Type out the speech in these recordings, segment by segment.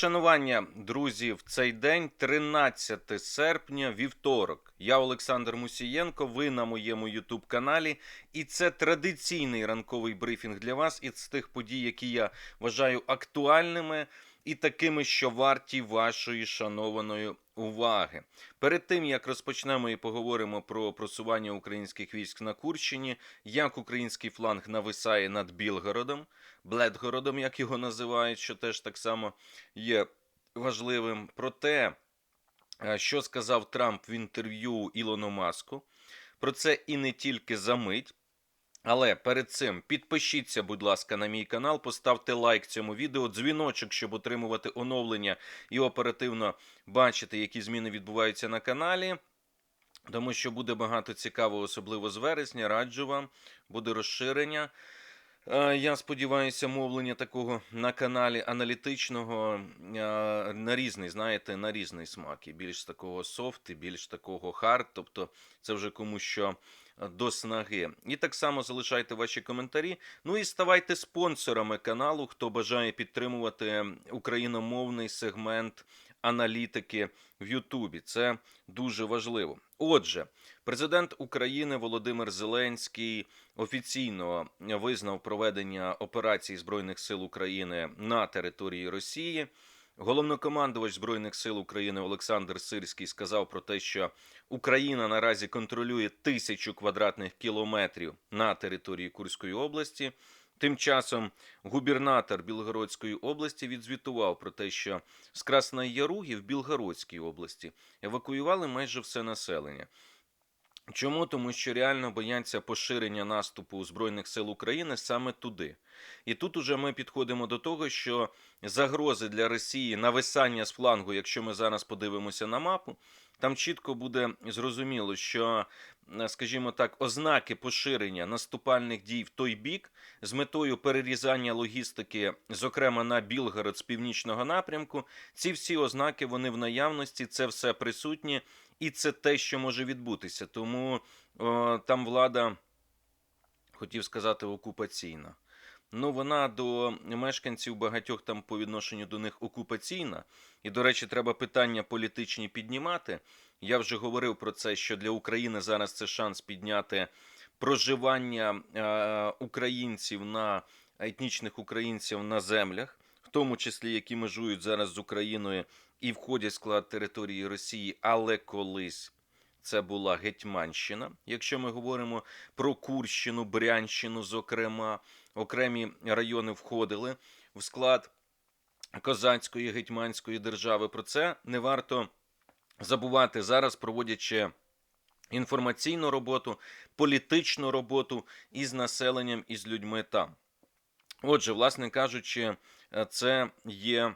Шанування, друзі, в цей день, 13 серпня, вівторок. Я Олександр Мусієнко. Ви на моєму Ютуб каналі, і це традиційний ранковий брифінг для вас із тих подій, які я вважаю актуальними і такими, що варті вашої шанованої уваги. Перед тим як розпочнемо і поговоримо про просування українських військ на Курщині, як український фланг нависає над Білгородом, Бледгородом, як його називають, що теж так само є важливим. Про те, е, що сказав Трамп в інтерв'ю Ілону Маску. Про це і не тільки за мить. Але перед цим підпишіться, будь ласка, на мій канал, поставте лайк цьому відео, дзвіночок, щоб отримувати оновлення і оперативно бачити, які зміни відбуваються на каналі. Тому що буде багато цікавого, особливо з вересня. Раджу вам, буде розширення. Е, Я сподіваюся, мовлення такого на каналі аналітичного е, на різний, знаєте, на різний смак. І більш такого софт, і більш такого хард. Тобто це вже кому що е, до снаги. І так само залишайте ваші коментарі. Ну і ставайте спонсорами каналу, хто бажає підтримувати україномовний сегмент аналітики в Ютубі. Це дуже важливо. Отже, президент України Володимир Зеленський офіційно визнав проведення операцій Збройних сил України на території Росії. Головнокомандувач Збройних сил України Олександр Сирський сказав про те, що Україна наразі контролює тисячу квадратних кілометрів на території Курської області. Тим часом губернатор Білгородської області відзвітував про те, що з Красної Яруги в Білгородській області евакуювали майже все населення. Чому? Тому що реально бояться поширення наступу Збройних сил України саме туди. І тут уже ми підходимо до того, що загрози для Росії нависання з флангу, якщо ми зараз подивимося на мапу, там чітко буде зрозуміло, що, скажімо так, ознаки поширення наступальних дій в той бік з метою перерізання логістики, зокрема на Білгород з північного напрямку, ці всі ознаки вони в наявності, це все присутні, і це те, що може відбутися. Тому о, там влада, хотів сказати, окупаційна. Ну, вона до мешканців багатьох там по відношенню до них окупаційна. І, до речі, треба питання політичні піднімати. Я вже говорив про це, що для України зараз це шанс підняти проживання е, українців на етнічних українців на землях, в тому числі які межують зараз з Україною і входять в склад території Росії, але колись. Це була Гетьманщина. Якщо ми говоримо про Курщину, Брянщину, зокрема, окремі райони входили в склад козацької гетьманської держави. Про це не варто забувати зараз, проводячи інформаційну роботу, політичну роботу із населенням і з людьми там. Отже, власне кажучи, це є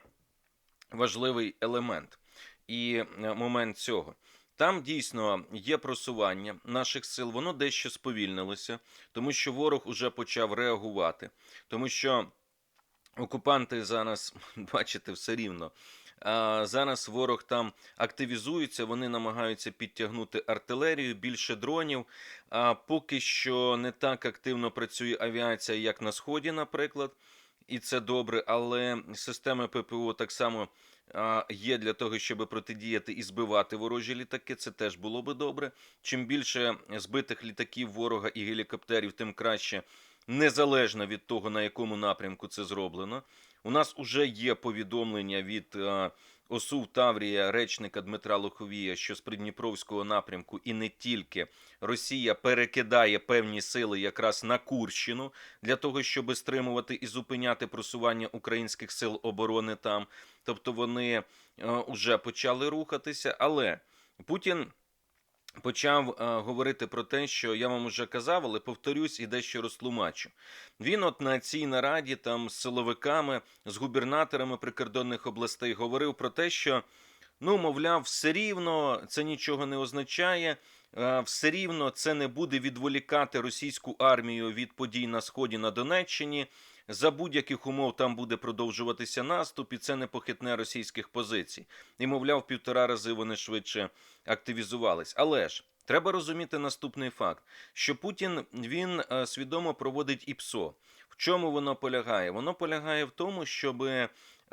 важливий елемент і е, момент цього. Там дійсно є просування наших сил, воно дещо сповільнилося, тому що ворог уже почав реагувати, тому що окупанти зараз, бачите, все рівно. Зараз ворог там активізується, вони намагаються підтягнути артилерію, більше дронів. А поки що не так активно працює авіація, як на сході, наприклад, і це добре. Але системи ППО так само є для того, щоб протидіяти і збивати ворожі літаки. Це теж було би добре. Чим більше збитих літаків ворога і гелікоптерів, тим краще, незалежно від того, на якому напрямку це зроблено. У нас уже є повідомлення від а, ОСУ Таврія, речника Дмитра Лоховія, що з Придніпровського напрямку і не тільки Росія перекидає певні сили якраз на Курщину для того, щоб стримувати і зупиняти просування українських сил оборони там. Тобто вони вже почали рухатися, але Путін. Почав е, говорити про те, що я вам уже казав, але повторюсь і дещо розтлумачу. Він, от на цій нараді, там з силовиками, з губернаторами прикордонних областей, говорив про те, що ну, мовляв, все рівно це нічого не означає, е, все рівно це не буде відволікати російську армію від подій на сході на Донеччині. За будь-яких умов там буде продовжуватися наступ, і це не похитне російських позицій. І, мовляв, півтора рази вони швидше активізувались. Але ж треба розуміти наступний факт: що Путін він е, свідомо проводить ІПСО. В чому воно полягає? Воно полягає в тому, щоб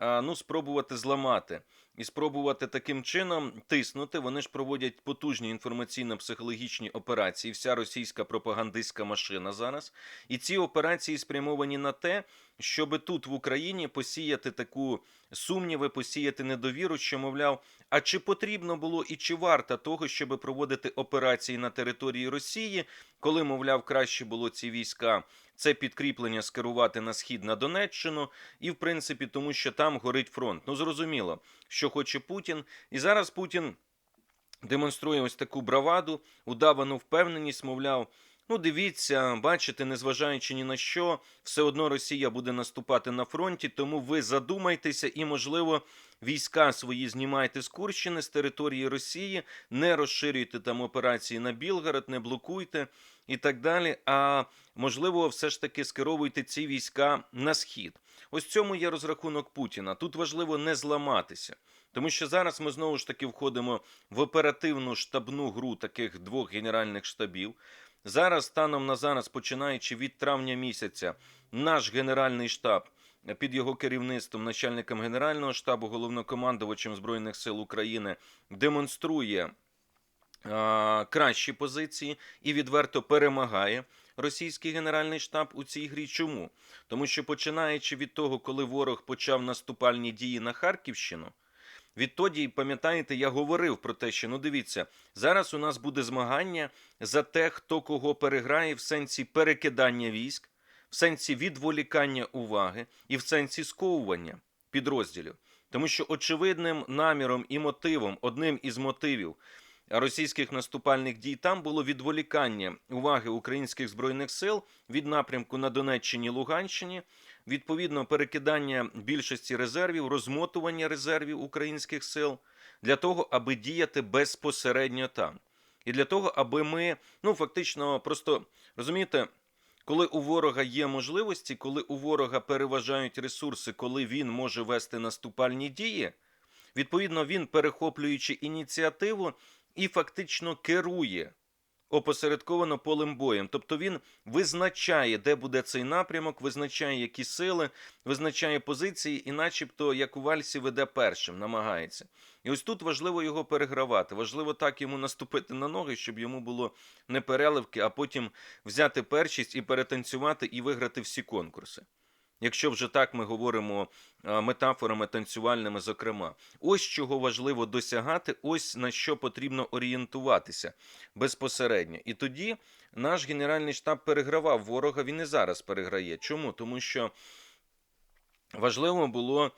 ну, спробувати зламати і спробувати таким чином тиснути. Вони ж проводять потужні інформаційно-психологічні операції. Вся російська пропагандистська машина зараз. І ці операції спрямовані на те, щоб тут в Україні посіяти таку сумніви, посіяти недовіру, що мовляв, а чи потрібно було і чи варто того, щоб проводити операції на території Росії, коли, мовляв, краще було ці війська. Це підкріплення скерувати на схід на Донеччину, і в принципі, тому що там горить фронт. Ну зрозуміло, що хоче Путін, і зараз Путін демонструє ось таку браваду, удавану впевненість, мовляв. Ну, дивіться, бачите, незважаючи ні на що, все одно Росія буде наступати на фронті, тому ви задумайтеся і, можливо, війська свої знімайте з Курщини, з території Росії, не розширюйте там операції на Білгород, не блокуйте і так далі. А можливо, все ж таки скеровуйте ці війська на схід. Ось цьому є розрахунок Путіна. Тут важливо не зламатися. Тому що зараз ми знову ж таки входимо в оперативну штабну гру таких двох генеральних штабів. Зараз, станом на зараз, починаючи від травня місяця, наш генеральний штаб під його керівництвом, начальником генерального штабу, головнокомандувачем збройних сил України, демонструє кращі позиції і відверто перемагає. Російський генеральний штаб у цій грі чому? Тому що починаючи від того, коли ворог почав наступальні дії на Харківщину, Відтоді, пам'ятаєте, я говорив про те, що ну дивіться, зараз у нас буде змагання за те, хто кого переграє в сенсі перекидання військ, в сенсі відволікання уваги і в сенсі сковування підрозділів. Тому що очевидним наміром і мотивом, одним із мотивів російських наступальних дій там було відволікання уваги українських збройних сил від напрямку на Донеччині Луганщині відповідно перекидання більшості резервів, розмотування резервів українських сил для того, аби діяти безпосередньо там. І для того, аби ми, ну фактично, просто розумієте, коли у ворога є можливості, коли у ворога переважають ресурси, коли він може вести наступальні дії, відповідно, він перехоплюючи ініціативу і фактично керує опосередковано полем боєм. Тобто він визначає, де буде цей напрямок, визначає які сили, визначає позиції, і, начебто, як у Вальсі веде першим, намагається. І ось тут важливо його перегравати. Важливо так йому наступити на ноги, щоб йому було не переливки, а потім взяти першість і перетанцювати і виграти всі конкурси. Якщо вже так ми говоримо метафорами танцювальними, зокрема, ось чого важливо досягати, ось на що потрібно орієнтуватися безпосередньо. І тоді наш генеральний штаб перегравав ворога. Він і зараз переграє. Чому? Тому що важливо було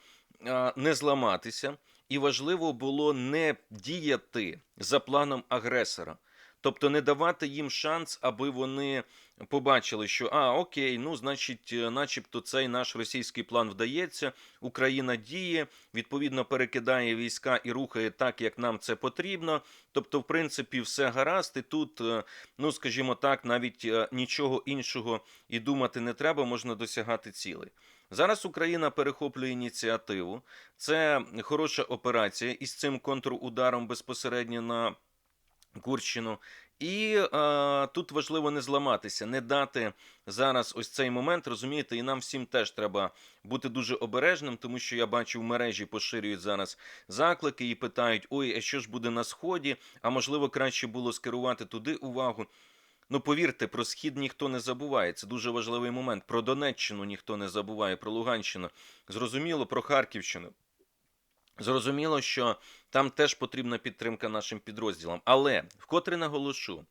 не зламатися, і важливо було не діяти за планом агресора. Тобто не давати їм шанс, аби вони побачили, що а, окей, ну значить, е, начебто, цей наш російський план вдається. Україна діє, відповідно перекидає війська і рухає так, як нам це потрібно. Тобто, в принципі, все гаразд, і тут, е, ну скажімо так, навіть е, нічого іншого і думати не треба, можна досягати цілей. Зараз Україна перехоплює ініціативу. Це хороша операція із цим контрударом безпосередньо на. Курщину. І е, тут важливо не зламатися, не дати зараз ось цей момент, розумієте, і нам всім теж треба бути дуже обережним, тому що я бачу в мережі поширюють зараз заклики і питають: ой, а що ж буде на сході? А можливо, краще було скерувати туди увагу. Ну, повірте, про схід ніхто не забуває. Це дуже важливий момент. Про Донеччину ніхто не забуває, про Луганщину. Зрозуміло, про Харківщину. Зрозуміло, що там теж потрібна підтримка нашим підрозділам. Але вкотре наголошу,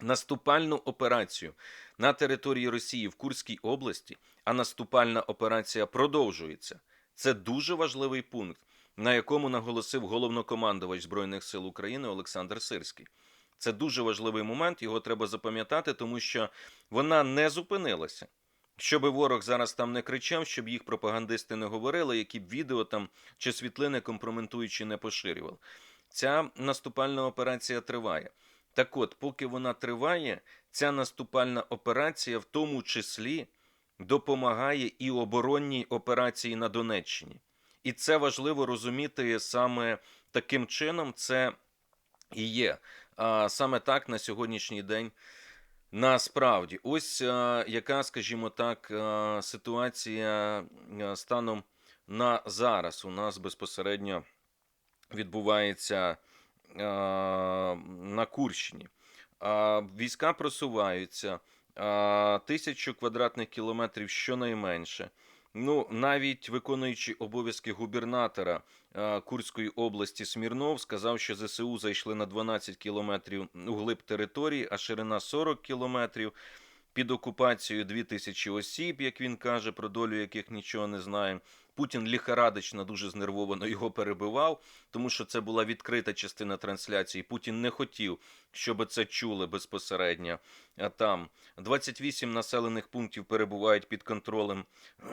наступальну операцію на території Росії в Курській області, а наступальна операція продовжується. Це дуже важливий пункт, на якому наголосив головнокомандувач Збройних сил України Олександр Сирський. Це дуже важливий момент, його треба запам'ятати, тому що вона не зупинилася. Щоб ворог зараз там не кричав, щоб їх пропагандисти не говорили, які б відео там чи світлини компрометуючи не поширювали. Ця наступальна операція триває. Так от, поки вона триває, ця наступальна операція в тому числі допомагає і оборонній операції на Донеччині. І це важливо розуміти саме таким чином. Це і є. А саме так на сьогоднішній день. Насправді, ось а, яка, скажімо так, а, ситуація а, станом на зараз у нас безпосередньо відбувається е, на Курщині. Війська просуваються тисячу квадратних кілометрів щонайменше. Ну, навіть виконуючи обов'язки губернатора Курської області Смірнов сказав, що ЗСУ зайшли на 12 кілометрів у глиб території, а ширина 40 кілометрів. Під окупацією 2000 осіб, як він каже, про долю яких нічого не знаємо. Путін ліхарадично дуже знервовано його перебивав, тому що це була відкрита частина трансляції. Путін не хотів, щоб це чули безпосередньо. А там 28 населених пунктів перебувають під контролем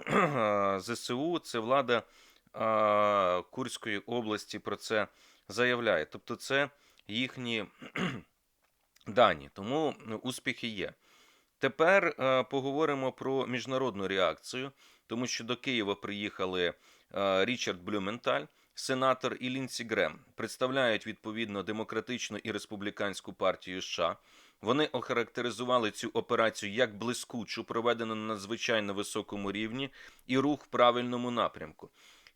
ЗСУ. Це влада Курської області про це заявляє. Тобто, це їхні дані. Тому успіхи є. Тепер е, поговоримо про міжнародну реакцію, тому що до Києва приїхали е, Річард Блюменталь, сенатор і Лінсі Грем, представляють відповідно демократичну і республіканську партію США. Вони охарактеризували цю операцію як блискучу, проведену на надзвичайно високому рівні, і рух в правильному напрямку.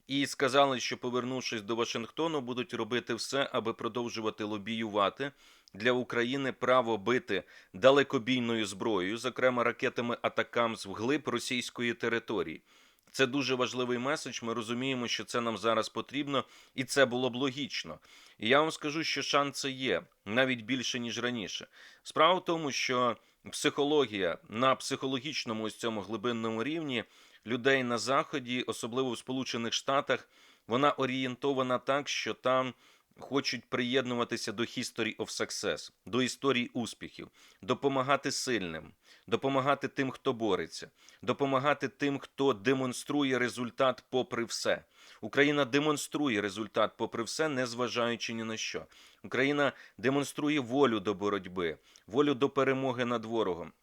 І сказали, що повернувшись до Вашингтону, будуть робити все, аби продовжувати лобіювати для України право бити далекобійною зброєю, зокрема ракетами Атакамс вглиб російської території. Це дуже важливий меседж. Ми розуміємо, що це нам зараз потрібно, і це було б логічно. І я вам скажу, що шанси є навіть більше ніж раніше. Справа в тому, що психологія на психологічному ось цьому глибинному рівні людей на заході, особливо в Сполучених Штатах, вона орієнтована так, що там хочуть приєднуватися до History of Success, до історії успіхів, допомагати сильним, допомагати тим, хто бореться, допомагати тим, хто демонструє результат попри все. Україна демонструє результат попри все, незважаючи ні на що. Україна демонструє волю до боротьби, волю до перемоги над ворогом.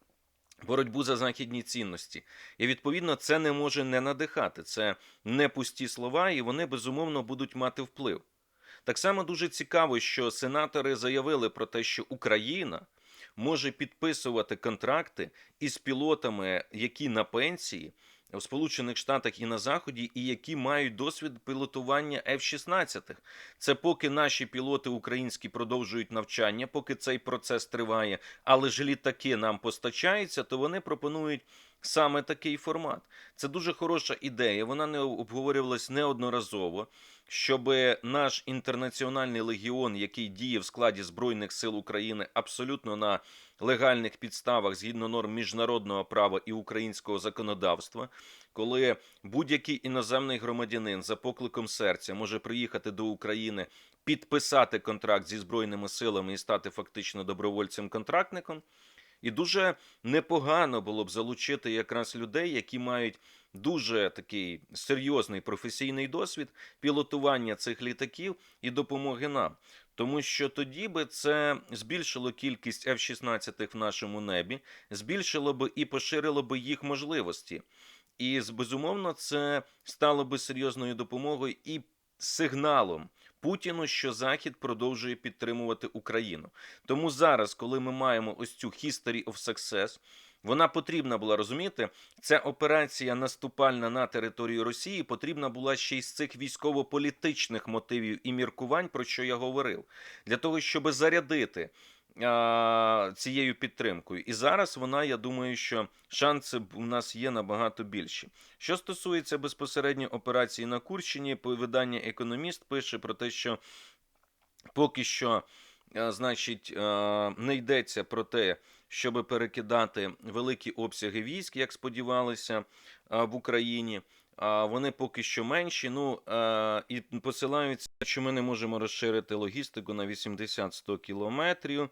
Боротьбу за західні цінності, і відповідно це не може не надихати. Це не пусті слова, і вони безумовно будуть мати вплив. Так само дуже цікаво, що сенатори заявили про те, що Україна може підписувати контракти із пілотами, які на пенсії в Сполучених Штатах і на Заході, і які мають досвід пілотування F-16. Це поки наші пілоти українські продовжують навчання, поки цей процес триває, але ж літаки нам постачаються, то вони пропонують. Саме такий формат. Це дуже хороша ідея. Вона не обговорювалась неодноразово щоб наш інтернаціональний легіон, який діє в складі Збройних сил України, абсолютно на легальних підставах згідно норм міжнародного права і українського законодавства, коли будь-який іноземний громадянин за покликом серця може приїхати до України, підписати контракт зі збройними силами і стати фактично добровольцем-контрактником. І дуже непогано було б залучити якраз людей, які мають дуже такий серйозний професійний досвід пілотування цих літаків і допомоги нам. Тому що тоді би це збільшило кількість F-16 в нашому небі, збільшило би і поширило би їх можливості. І безумовно, це стало би серйозною допомогою і сигналом Путіну, що Захід продовжує підтримувати Україну. Тому зараз, коли ми маємо ось цю history of success, вона потрібна була розуміти. Ця операція наступальна на територію Росії потрібна була ще й з цих військово-політичних мотивів і міркувань, про що я говорив, для того, щоб зарядити. Цією підтримкою, і зараз вона, я думаю, що шанси у нас є набагато більші. Що стосується безпосередньо операції на Курщині, видання Економіст пише про те, що поки що, значить, не йдеться про те, щоб перекидати великі обсяги військ, як сподівалися в Україні. А вони поки що менші. Ну і посилаються, що ми не можемо розширити логістику на 80-100 кілометрів.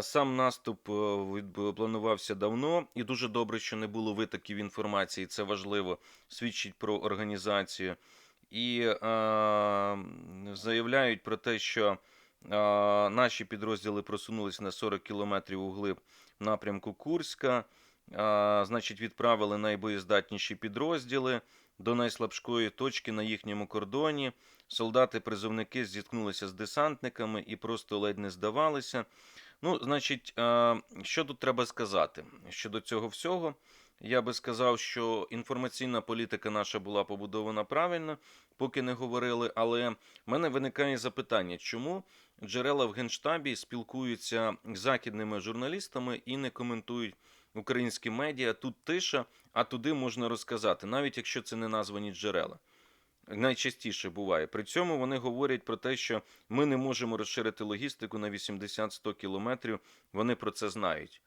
Сам наступ е, планувався давно, і дуже добре, що не було витоків інформації. Це важливо свідчить про організацію. І а, заявляють про те, що а, наші підрозділи просунулися на 40 кілометрів у глиб напрямку Курська. А, Значить, відправили найбоєздатніші підрозділи до найслабшої точки на їхньому кордоні. Солдати-призовники зіткнулися з десантниками і просто ледь не здавалися. Ну, значить, що тут треба сказати щодо цього всього? я би сказав, що інформаційна політика наша була побудована правильно, поки не говорили. Але в мене виникає запитання, чому джерела в Генштабі спілкуються з західними журналістами і не коментують українські медіа. Тут тиша, а туди можна розказати, навіть якщо це не названі джерела. Найчастіше буває. При цьому вони говорять про те, що ми не можемо розширити логістику на 80-100 кілометрів. Вони про це знають.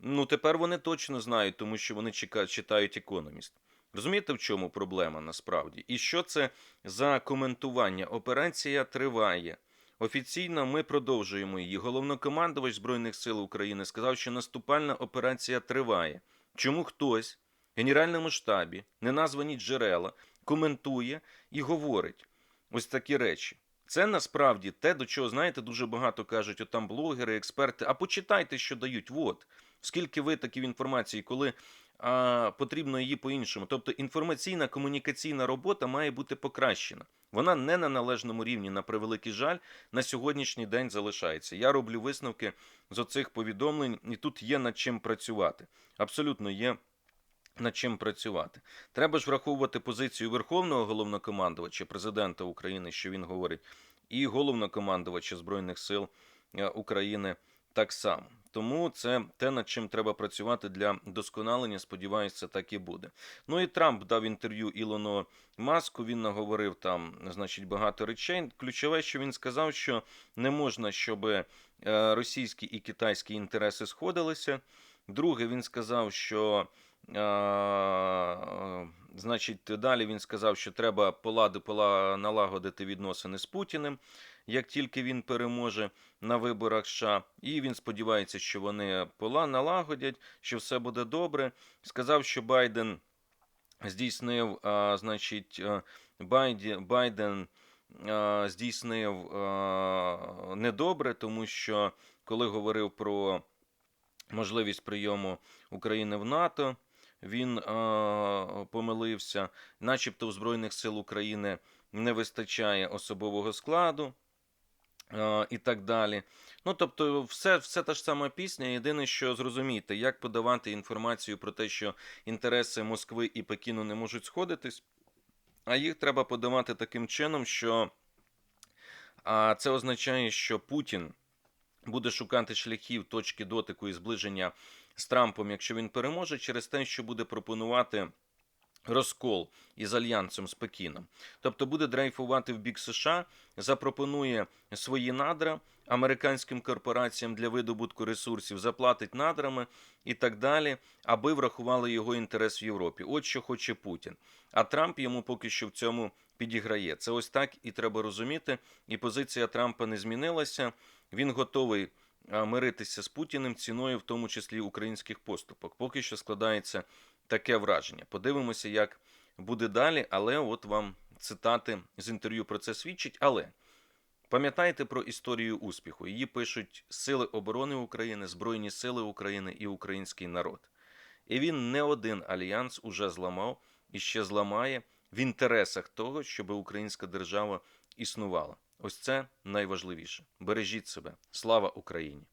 Ну, тепер вони точно знають, тому що вони читають економіст. Розумієте, в чому проблема насправді? І що це за коментування? Операція триває. Офіційно ми продовжуємо її. Головнокомандувач Збройних сил України сказав, що наступальна операція триває. Чому хтось в Генеральному штабі, неназвані джерела, коментує і говорить ось такі речі? Це насправді те, до чого, знаєте, дуже багато кажуть, от там блогери, експерти. А почитайте, що дають. От. Скільки витоків інформації, коли а, потрібно її по-іншому. Тобто інформаційна комунікаційна робота має бути покращена. Вона не на належному рівні, на превеликий жаль, на сьогоднішній день залишається. Я роблю висновки з оцих повідомлень, і тут є над чим працювати. Абсолютно є. Над чим працювати треба ж враховувати позицію верховного головнокомандувача президента України, що він говорить, і головнокомандувача збройних сил е, України так само. Тому це те, над чим треба працювати для досконалення. Сподіваюся, так і буде. Ну і Трамп дав інтерв'ю Ілону Маску. Він наговорив там, значить, багато речей. Ключове, що він сказав, що не можна, щоб е, російські і китайські інтереси сходилися. Друге, він сказав, що. Е, Значить, далі він сказав, що треба полади, пола, налагодити відносини з Путіним, як тільки він переможе на виборах США. І він сподівається, що вони пола налагодять, що все буде добре. Сказав, що Байден здійснив, а, значить, Байді, Байден а, здійснив а, недобре, тому що коли говорив про можливість прийому України в НАТО, він а, помилився, начебто у Збройних сил України не вистачає особового складу. а, І так далі. Ну, тобто, все, все та ж сама пісня. Єдине, що зрозуміти, як подавати інформацію про те, що інтереси Москви і Пекіну не можуть сходитись, а їх треба подавати таким чином, що а, це означає, що Путін буде шукати шляхів точки дотику і зближення з Трампом, якщо він переможе, через те, що буде пропонувати. Розкол із альянсом з Пекіном, тобто буде дрейфувати в бік США, запропонує свої надра американським корпораціям для видобутку ресурсів, заплатить надрами і так далі, аби врахували його інтерес в Європі. От що хоче Путін. А Трамп йому поки що в цьому підіграє. Це ось так і треба розуміти. І позиція Трампа не змінилася. Він готовий миритися з Путіним ціною, в тому числі українських поступок. Поки що складається таке враження. Подивимося, як буде далі. Але от вам цитати з інтерв'ю про це свідчить. Але пам'ятайте про історію успіху. Її пишуть Сили оборони України, Збройні Сили України і український народ. І він не один альянс уже зламав і ще зламає в інтересах того, щоб українська держава існувала. Ось це найважливіше. Бережіть себе. Слава Україні!